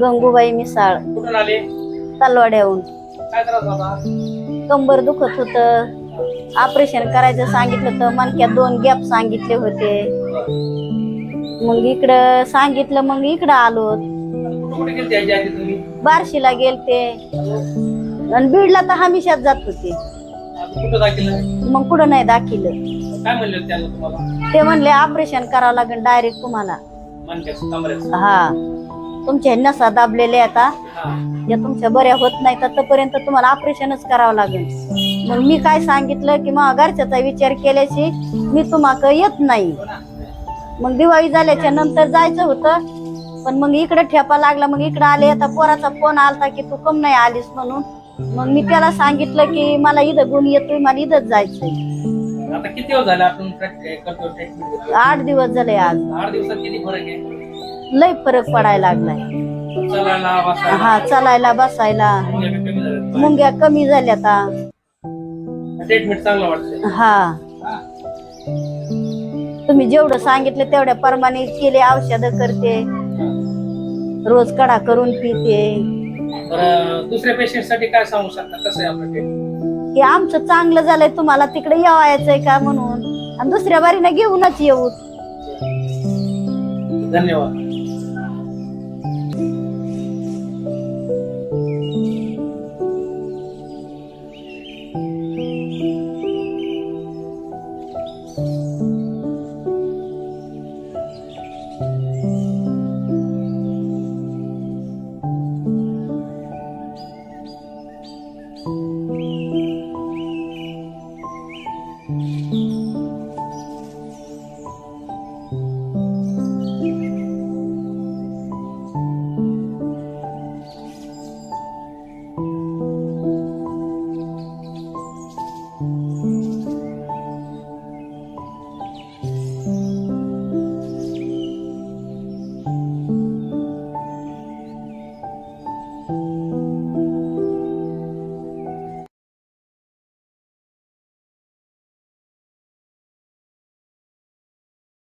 गंगूबाई मिसाळ. कुठून आले? तलवाड्याहून. काय त्रास होता कंबर दुखत होत. ऑपरेशन करायचं सांगितलं होतं. मनक्यात दोन गॅप सांगितले होते. मग इकडं सांगितलं मग इकडं आलो. बार्शीला गेलते. आणि बीडला तर हमेशाच जात होते. मग कुठं नाही दाखिलं. ते म्हणले ऑपरेशन करावं लागेल डायरेक्ट तुम्हाला. हा. तुमच्या नसा दाबलेल्या आता ज्या तुमच्या बऱ्या होत नाही तर तोपर्यंत तुम्हाला ऑपरेशनच करावं लागेल. मग मी काय सांगितलं की मग घरच्याचा विचार केल्याशी मी तुम्हाला येत नाही. मग दिवाळी झाल्याच्यानंतर जायचं होतं पण मग इकडे ठेपा लागला मग इकडे आले आता पोराचा फोन आलता की तू कम नाही आलीस म्हणून. मग मी त्याला सांगितलं की मला इथं गुण येतोय मला इथंच जायचंय. आठ दिवस झाले आज. आठ दिवसात किती फरक आहे? लय फरक पडायला लागलाय. हा चालायला बसायला. मुंग्या कमी झाल्या आता. ट्रीटमेंट चांगलं वाटतंय. हा. तुम्ही जेवढं सांगितलं तेवढ्या प्रमाणे केले औषध करते. रोज कडा करून पिते. बरं दुसऱ्या पेशंटसाठी काय सांगू शकता? कसं आहे आपलं ट्रीटमेंट की आमचं चांगलं झालंय तुम्हाला तिकडे यावायचंय का म्हणून? आणि दुसऱ्या बारीने घेऊनच येऊ. धन्यवाद. Thank you.